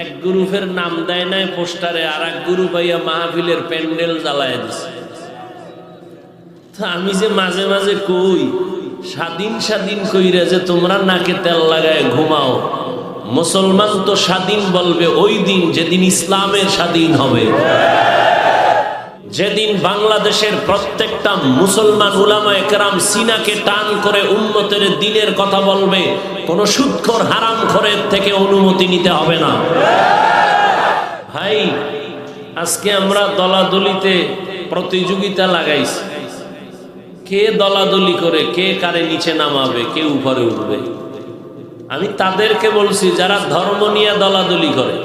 এক গ্রুপের নাম দেয় নাই, পোস্টারে আর এক গুরু ভাইয়া মাহফিলের প্যান্ডেল জ্বালায় দিছে। আমি যে মাঝে মাঝে কই, স্বাধীন স্বাধীন কইরা যে তোমরা নাকে তেল লাগায় ঘুমাও। মুসলমান তো স্বাধীন বলবে, ওই দিন যেদিন ইসলামের স্বাধীন হবে। যেদিন বাংলাদেশের প্রত্যেকটা মুসলমান উলামা একরাম সিনাকে টান করে উন্নতের দিনের কথা বলবে, কোন সুৎখর হারাম খরের থেকে অনুমতি নিতে হবে না। ভাই, আজকে আমরা দলাদলিতে প্রতিযোগিতা লাগাইছি। কে দলাদলি করে, কে কারে নিচে নামাবে, কে উপরে উঠবে? আমি তাদেরকে বলছি, যারা ধর্ম নিয়ে দলাদলি করে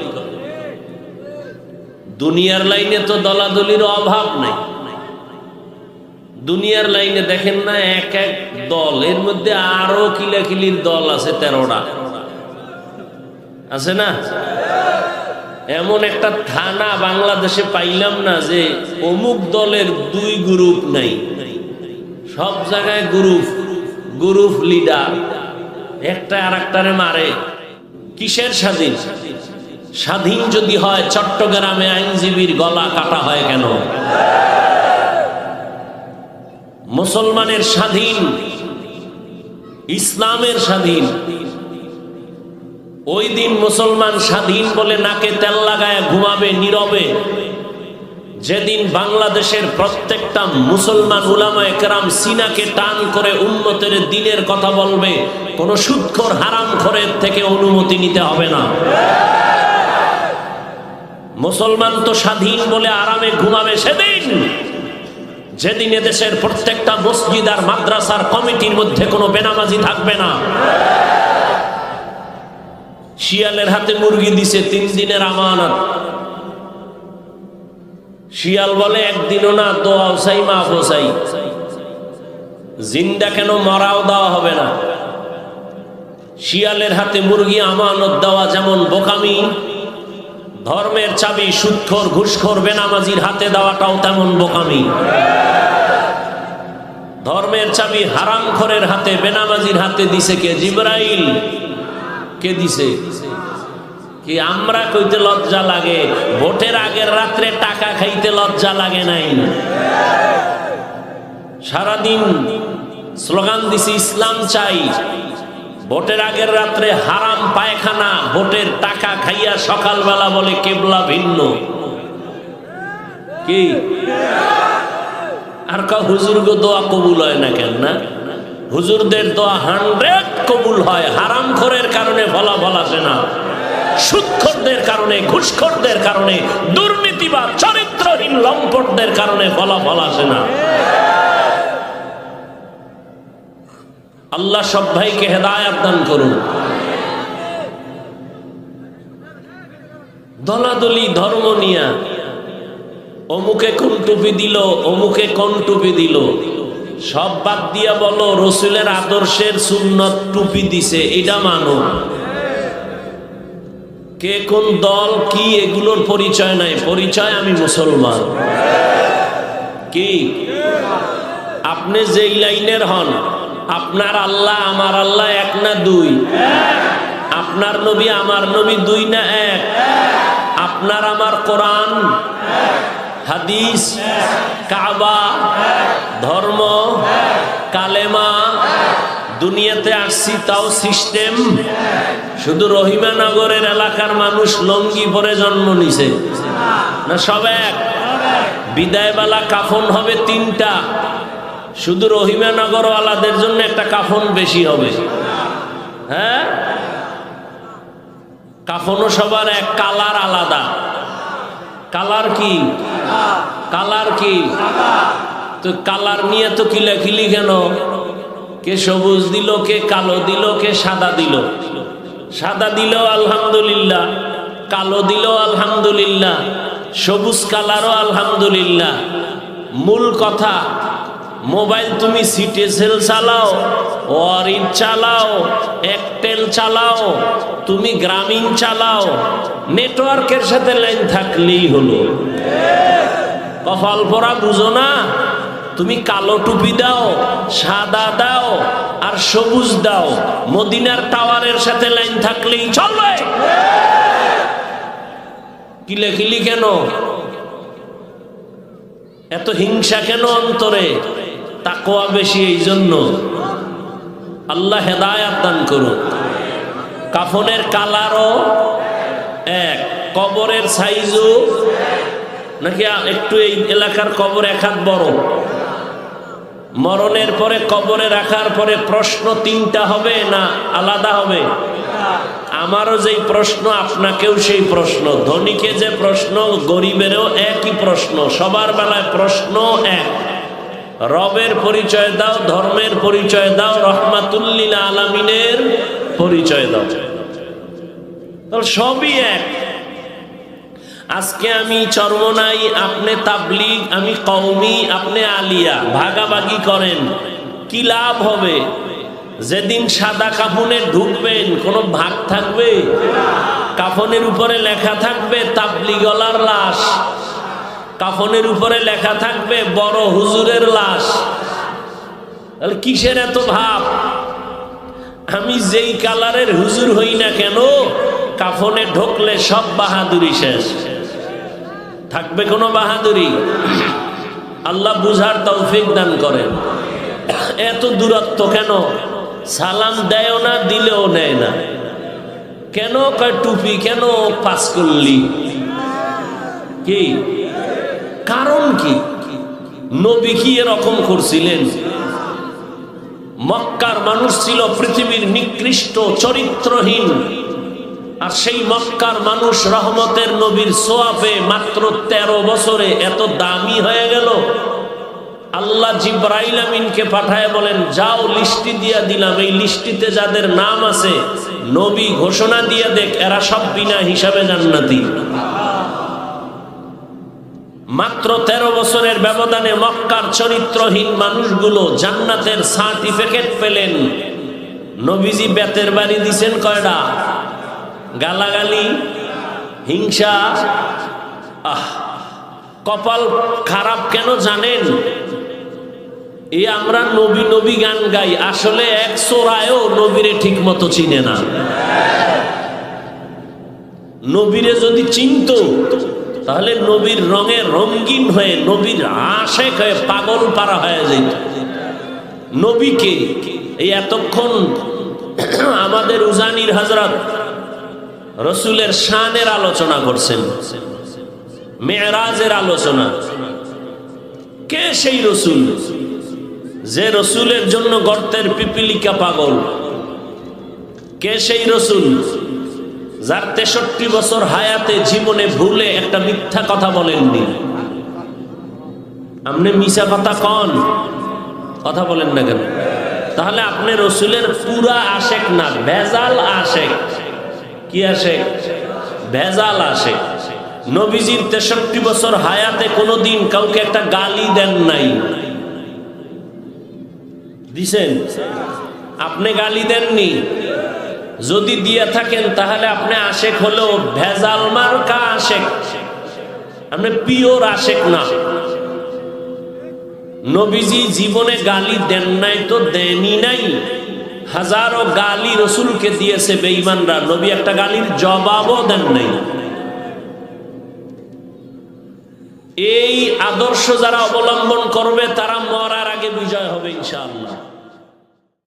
দুনিয়ার লাইনে তো দলাদলির অভাব নাই। দুনিয়ার লাইনে দেখেন না, এক এক দল, এর মধ্যে আরও কিলাকিলির দল আছে তেরোটা। আছে না? এমন একটা থানা বাংলাদেশে পাইলাম না যে অমুক দলের দুই গ্রুপ নাই। সব জায়গায় গ্রুপ গ্রুপ লিডার। একটা আর মারে। কিসের স্বাধীন? স্বাধীন যদি হয়, চট্টগ্রামে আইনজীবীর গলা কাটা হয় কেন? মুসলমানের স্বাধীন, ইসলামের স্বাধীন। ওই দিন মুসলমান স্বাধীন বলে নাকে তেল লাগায় ঘুমাবে নীরবে। যেদিন বাংলাদেশের প্রত্যেকটা মুসলমান উলামা একরাম সিনাকে টান করে উন্নতের দিনের কথা বলবে, কোন সুৎখর হারাম খরের থেকে অনুমতি নিতে হবে না। মুসলমান তো স্বাধীন বলে আরামে ঘুমাবে সেদিন। যেদিন দেশের প্রত্যেকটা মসজিদ আর মাদ্রাসার কমিটির মধ্যে কোনো বেনামাজি থাকবে না। শিয়ালের হাতে মুরগি দিছে, তিন দিনের আমানত। শিয়াল বলে, একদিনও না, দোয়াও চাই মা চাই। জিন্দা কেন মরাও দেওয়া হবে না? শিয়ালের হাতে মুরগি আমানত দেওয়া যেমন বোকামি ধর্মের চাবি সুৎখর, ঘুষখোর, বেনামাজির হাতে দেওয়াটাও তেমন বোকামি। ধর্মের চাবি হারামখরের হাতে, বেনামাজির হাতে দিছে কে? জিব্রাইল। কে দিছে? কি আমরা কইতে লজ্জা লাগে? ভোটের আগের রাত্রে টাকা খাইতে লজ্জা লাগে নাই। সারাদিন স্লোগান দিছি, ইসলাম চাই। ভোটের আগের রাত্রে হারাম পায়খানা, ভোটের টাকা খাইয়া সকালবেলা বলে কেবলা ভিন্ন। কি? আর কা হুজুর গো দোয়া কবুল হয় না কেন না? হুজুরদের দোয়া হান্ড্রেড কবুল হয় হারাম খোরের কারণে ফলাফল আসে না। সুৎখরদের কারণে, ঘুষখরদের কারণে দুর্নীতি বা চরিত্রহীন লম্পটদের কারণে ফলাফল আসে না। আল্লাহ সব ভাইকে হেদায়াত দান করুন। দলাদলি, ধর্ম নিয়া অমুকে কোন টুপি দিল, অমুকে কোন টুপি দিল। সব বাদ দিয়া বলো, রসুলের আদর্শের সুন্নত টুপি দিছে, এটা মানো। কে কোন দল, কি, এগুলোর পরিচয় নাই। পরিচয় আমি মুসলমান। কি? আপনি যেই লাইনের হন আপনার আল্লাহ, আমার আল্লাহ এক না দুই? আপনার নবী, আমার নবী দুই না এক? আপনার আমার কোরআন, হাদিস, কাবা, ধর্ম, কালেমা, দুনিয়াতে আসছি, তাও সিস্টেম। শুধু রহিমানগরের এলাকার মানুষ লঙ্গি পরে জন্ম নিছে। না সব এক? বিদায়বেলা কাফন হবে তিনটা। শুধু রহিমানগরওয়ালাদের জন্য একটা কাফন বেশি হবে। হ্যাঁ? কাফনও সবার এক, কালার আলাদা। কালার কি? কালার কি? তো কালার নিয়ে তো কিলাকিলি কেন? কে সবুজ দিল, কে কালো দিল, কে সাদা দিল? সাদা দিল আলহামদুলিল্লাহ, কালো দিল আলহামদুলিল্লাহ, সবুজ কালারও আলহামদুলিল্লাহ। মূল কথা মোবাইল তুমি সিটে সেল চালাও অরিন চালাও একটেল চালাও, তুমি গ্রামীণ চালাও, নেটওয়ার্কের সাথে লাইন থাকলেই হলো। কপাল পরা বুঝো না? তুমি কালো টুপি দাও, সাদা দাও, আর সবুজ দাও, মদিনার টাওয়ারের সাথে লাইন থাকলেই চলবে। কিলেখিলি কেন? এত হিংসা কেন অন্তরে? তাকোয়া বেশি এই জন্য আল্লাহ হেদায়াত দান করুন কাফনের কালারও এক, কবরের সাইজও নাকি একটু এই এলাকার কবর এক হাত বড়? মরণের পরে কবরে রাখার পরে প্রশ্ন তিনটা হবে না আলাদা হবে? আমারও যেই প্রশ্ন, আপনাকেও সেই প্রশ্ন। ধনীকে যে প্রশ্ন, গরিবেরও একই প্রশ্ন। সবার বেলায় প্রশ্ন এক। রবের পরিচয় দাও, ধর্মের পরিচয় দাও, রহমাতুল্লিল আলামিনের পরিচয় দাও। সবই এক। আজকে আমি চর্মনাই, আপনি তাবলিগ, আমি কৌমি আপনি আলিয়া, ভাগাভাগি করেন, কি লাভ হবে? যেদিন সাদা কাফনে ঢুকবেন, কোনো ভাগ থাকবে? কাফনের উপরে লেখা থাকবে, তাবলিগলার লাশ। কাফনের উপরে লেখা থাকবে, বড় হুজুরের লাশ। তাহলে কিসের এত ভাব? আমি যেই কালারের হুজুর হই না কেন, কাফনে ঢোকলে সব বাহাদুরি শেষ। থাকবে কোনো বাহাদুরি? আল্লাহ বুঝার তৌফিক দান করেন। এত দূরত্ব কেন? সালাম দেয়ও না, দিলেও নেয় না। কেন? কয় টুপি কেন? পাস করলি কি? কারণ কি? নবী কি এরকম করছিলেন? মক্কার মানুষ ছিল পৃথিবীর নিকৃষ্ট, চরিত্রহীন। আর সেই মক্কার মানুষ রহমতের নবীর সোয়াফে মাত্র ১৩ বছরে এত দামি হয়ে গেল। আল্লাহ জিব্রাইল আমিনকে পাঠায় বলেন, যাও লিস্টি দিয়া দিলাম। এই লিস্টিতে যাদের নাম আছে, নবী ঘোষণা দিয়ে দেখ, এরা সব বিনা হিসাবে জান্নাতি। মাত্র ১৩ বছরের ব্যবধানে মক্কার চরিত্রহীন মানুষগুলো জান্নাতের সার্টিফিকেট পেলেন। নবীজি বেতের বাড়ি দিছেন কয়টা গালাগালি, হিংসা। আহ, কপাল খারাপ কেন জানেন? এই আমরা নবী নবী গান গাই, আসলে এক সোরায়ও নবীরে ঠিক মতো চিনে না। নবীরে যদি চিনত তাহলে নবীর রঙে রঙিন হয়ে নবীর আশেক হয়ে পাগল পারা হয়ে যেত। নবীকে এই এতক্ষণ আমাদের উজানির হাজরাত রসুলের শানের আলোচনা করছেন, মেয়েরাজের আলোচনা। কে সেই রসুল? যে রসুলের জন্য গর্তের পিপিলিকা পাগল। কে সেই রসুল? যার তেষট্টি বছর হায়াতে জীবনে ভুলে একটা মিথ্যা কথা বলেননি। আপনি মিশা কথা কন, কথা বলেন না কেন? তাহলে আপনি রসুলের পুরা আশেক না, ভেজাল আশেক। কি আসে ভেজাল আসে নবীজির তেষট্টি বছর হায়াতে কোনোদিন কাউকে একটা গালি দেন নাই। দিছেন? আপনি গালি দেননি? যদি দিয়ে থাকেন, তাহলে আপনি আশেক হলেও ভেজাল মার্কা আশেক। আপনি পিওর আশেক না। নবীজি জীবনে গালি দেন নাই তো দেনই নাই। হাজারো গালি রসুলকে দিয়েছে বেঈমানরা। নবী একটা গালির জবাবও দেন নাই। এই আদর্শ যারা অবলম্বন করবে, তারা মরার আগে বিজয় হবে, ইনশাআল্লাহ।